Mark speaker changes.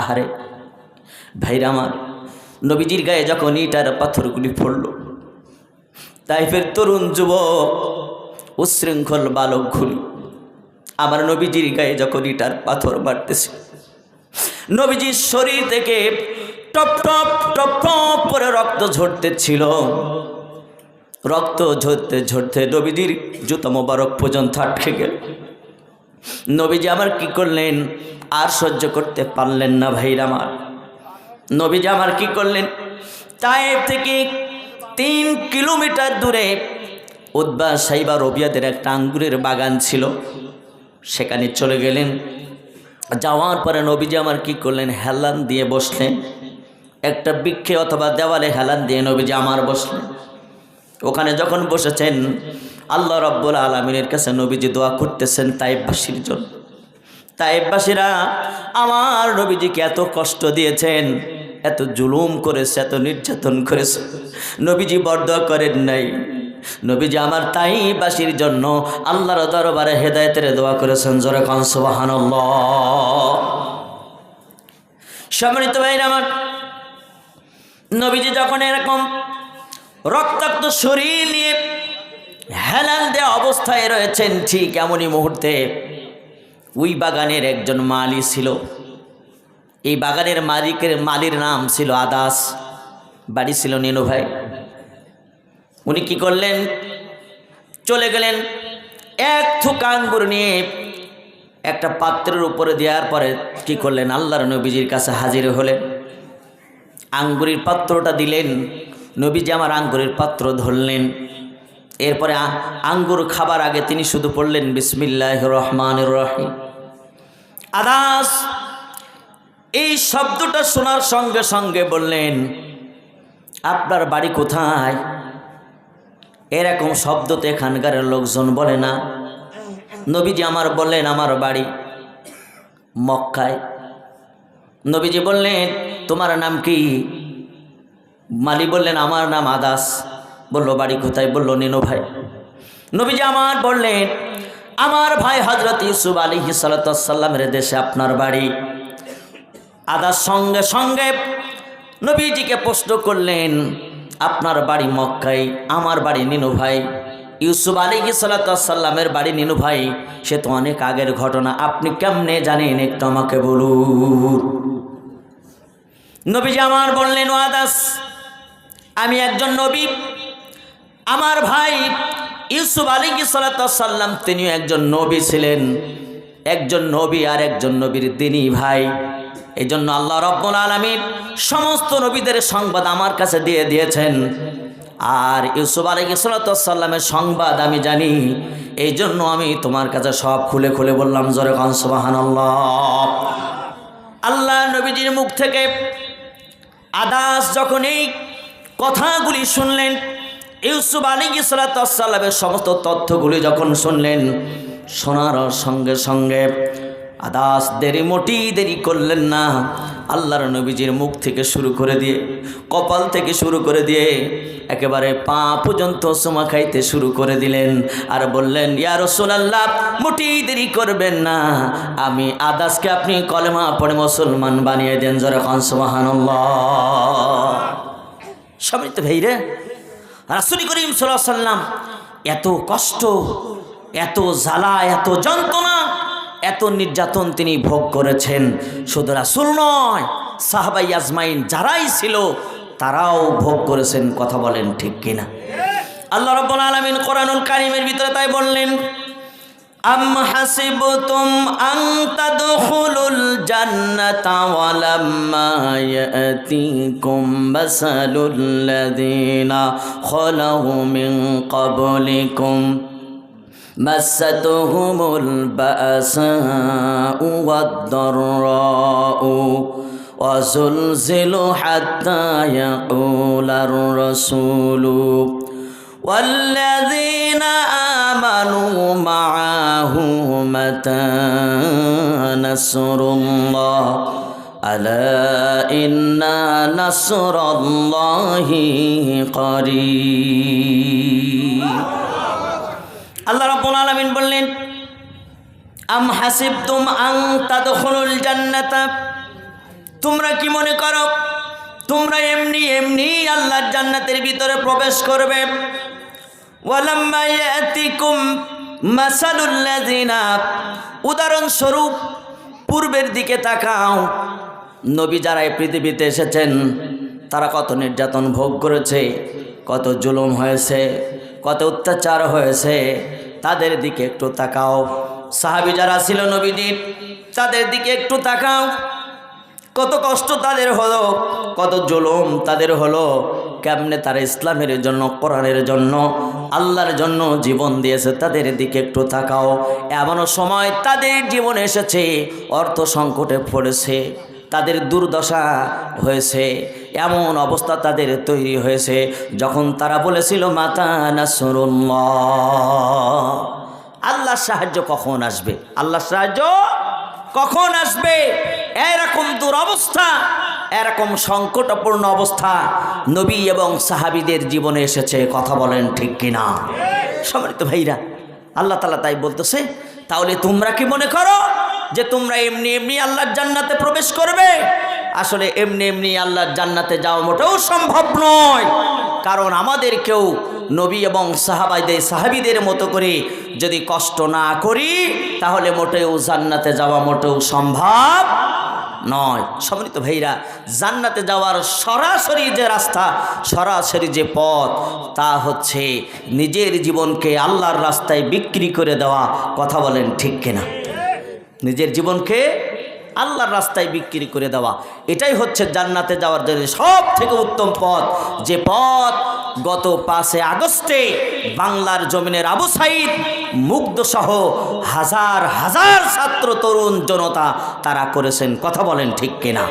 Speaker 1: আহারে, ভাইরা আমার, নবীজির গায়ে যখন ইটার পাথরগুলি পড়ল, তাইফের তরুণ যুবক, উশৃঙ্খল বালকগুলি আমার নবীজির গায়ে যখন ইটার পাথর মারতেছে, নবীজির শরীর থেকে টপ টপ টপ টপ করে রক্ত ঝরতে ছিল রক্ত ঝরতে ঝরতে নবীজির জুতো মোবারক পর্যন্ত আটকে গেল। নবীজি আমার কি করলেন? আর সহ্য করতে পারলেন না ভাইরা আমার। নবীজি আমার কি করলেন? তায়েব থেকে তিন কিলোমিটার দূরে উদ্বা সাইবা রবিয়াদের একটা আঙ্গুরের বাগান ছিল। সেখানে চলে গেলেন। যাওয়ার পরে নবীজি আমার কি করলেন? হেলান দিয়ে বসলেন। একটা বৃক্ষে অথবা দেওয়ালে হেলান দিয়ে নবীজি আমার বসলেন। ওখানে যখন বসেছেন, আল্লাহ রব্বুল আলমিনের কাছে নবীজি দোয়া করতেছেন তাইববাসীর জন্য। তাইববাসীরা আমার নবীজিকে এত কষ্ট দিয়েছেন, এত জুলুম করেছে, এত নির্যাতন করেছে। নবীজি বরদোয়া করেন নাই। নবীজি আমার তাইবাসীর জন্য আল্লাহর দরবারে হেদায়তের দোয়া করেছেন, জোরে খান সুবাহান সম্মানিত ভাইরা আমার, নবীজি যখন এরকম রক্তাক্ত শরীর নিয়ে হেলাল দেওয়া অবস্থায় রয়েছেন, ঠিক এমনই মুহূর্তে ওই বাগানের একজন মালি ছিল। এই বাগানের মালিকের মালির নাম ছিল আদাস, বাড়ি ছিল নিনু ভাই। উনি কি করলেন? চলে গেলেন, এক থুক আঙ্গুর নিয়ে একটা পাত্রের উপরে দেওয়ার পরে কি করলেন? আল্লাহর নবীজির কাছে হাজির হলেন। আঙ্গুরের পাত্রটা দিলেন, নবীজি আমার আঙ্গুরের পাত্র ধরলেন। এরপরে আঙ্গুর খাবার আগে তিনি শুধু পড়লেন বিসমিল্লাহ রহমান রহিম। আদাস, এই শব্দটা শোনার সঙ্গে সঙ্গে বললেন, আপনার বাড়ি কোথায়? এরকম শব্দ তো এখানকার লোকজন বলে না। নবীজি আমার বললেন, আমার বাড়ি মক্কায়। নবীজি বললেন, তোমার নাম কি? মালি বললেন, আমার নাম আদাস। বলল, বাড়ি কোথায়? বলল, নিনু ভাই। নবীজি আমার বললেন আমার ভাই হজরত ইউসুফ আলী সাল্লামের দেশে আপনার বাড়ি। আদার সঙ্গে সঙ্গে নবীজিকে প্রশ্ন করলেন, আপনার বাড়ি মক্কাই আমার বাড়ি নিনু ভাই। ইউসুফ আলী সাল্লামের বাড়ি নিনু ভাই, সে তো অনেক আগের ঘটনা, আপনি কেমনে জানেন একটু আমাকে বলুন? নবীজি আমার বললেন ও আদাস আমি একজন নবী। আমার ভাই ইউসুফ আলী সাল্লাম তিনিও একজন নবী ছিলেন। একজন নবী আর একজন নবীর দিনই ভাই। এই জন্য আল্লাহ রব্বুল আলমীর সমস্ত নবীদের সংবাদ আমার কাছে দিয়ে দিয়েছেন। আর ইউসুফ আলী সাল্লামের সংবাদ আমি জানি এই জন্য আমি তোমার কাছে সব খুলে খুলে বললাম, জরে কনসবাহান আল্লাহ নবীজির মুখ থেকে আদাস যখন এই কথাগুলি শুনলেন ইউসুফ আলী সালাতামের সমস্ত তথ্যগুলি যখন শুনলেন, শোনার সঙ্গে সঙ্গে আদাস দেরি মোটি দেরি করলেন না। আল্লাহর নবীজির মুখ থেকে শুরু করে দিয়ে, কপাল থেকে শুরু করে দিয়ে একেবারে পা পর্যন্ত সোমা খাইতে শুরু করে দিলেন আর বললেন, ইয়া রসুলাল্লাহ, মোটি দেরি করবেন না। আমি আদাসকে আপনি কলেমা পড়ে মুসলমান বানিয়ে দেন, জরে খান সুবহানাল্লাহ। সবাই তো ভাই রে রাসুল করিম সাল্লাহ সাল্লাম এত কষ্ট, এত জ্বালা, এত যন্ত্রণা, এত নির্যাতন তিনি ভোগ করেছেন। শুধু রাসুল নয়, সাহাবাই আজমাইন যারাই ছিল, তারাও ভোগ করেছেন। কথা বলেন ঠিক কিনা? আল্লাহ রব্বুল আলমিন কোরআনুল কারিমের ভিতরে তাই বললেন أم حسبتم أن تدخلوا الجنة ولما يأتيكم مثل الذين خلوا من قبلكم مستهم البأساء والضراء وزلزلوا حتى يقول الرسول والذين متى نصر الله ألا إن نصر الله قريب আল্লাহ রাব্বুল আলামিন বললেন আম হাসিবতুম আন তাদখুলুল জান্নাতা তোমরা কি মনে করো তোমরা এমনি এমনি আল্লাহর জান্নাতের ভিতরে প্রবেশ করবে ওয়ালাম্মা ইয়াতিকুম মাসালুল্লাযিনা, উদাহরণস্বরূপ পূর্বের দিকে তাকাও। নবী যারা এই পৃথিবীতে এসেছেন, তারা কত নির্যাতন ভোগ করেছে, কত জুলুম হয়েছে, কত অত্যাচার হয়েছে, তাদের দিকে একটু তাকাও। সাহাবি যারা ছিল নবীজির তাদের দিকে একটু তাকাও। কত কষ্ট তাদের হলো, কত জুলুম তাদের হলো। কেমনে তারা ইসলামের জন্য, কোরআনের জন্য, আল্লাহর জন্য জীবন দিয়েছে তাদের দিকে একটু তাকাও। এমনও সময় তাদের জীবন এসেছে, অর্থ সংকটে পড়েছে, তাদের দুর্দশা হয়েছে, এমন অবস্থা তাদের তৈরি হয়েছে। যখন তারা বলেছিল, মাতা নাসরুল্লাহ। আল্লাহর সাহায্য কখন আসবে? আল্লাহর সাহায্য কখন আসবে? এরকম দুরবস্থা, এরকম সংকটপূর্ণ অবস্থা নবী এবং সাহাবিদের জীবনে এসেছে, কথা বলেন ঠিক কিনা? সম্মানিত ভাইরা, আল্লাহ তালা তাই বলতেছে, তাহলে তোমরা কি মনে করো যে তোমরা এমনি এমনি আল্লাহর জান্নাতে প্রবেশ করবে? আসলে এমনি এমনি আল্লাহর জান্নাতে যাওয়া মোটেও সম্ভব নয়। কারণ আমাদের কেউ নবী এবং সাহাবাইদের, সাহাবিদের মতো করে যদি কষ্ট না করি, তাহলে মোটেও জান্নাতে যাওয়া মোটেও সম্ভব নয়। সম্মানিত ভাইরা, জান্নাতে যাওয়ার সরাসরি যে রাস্তা, সরাসরি যে পথ, তা হচ্ছে নিজের জীবনকে আল্লাহর রাস্তায় বিক্রি করে দেওয়া। কথা বলেন ঠিক কিনা? নিজের জীবনকে আল্লাহর রাস্তায় বিক্রি করে দেওয়া। এটাই হচ্ছে জান্নাতে যাওয়ার জন্য সব থেকে উত্তম পথ। যে পথ গত পাঁচে আগস্টে বাংলার জমিনের আবু সাইদ, মুগ্ধসহ হাজার হাজার ছাত্র, তরুণ জনতা তারা করেছেন। কথা বলেন ঠিক কিনা?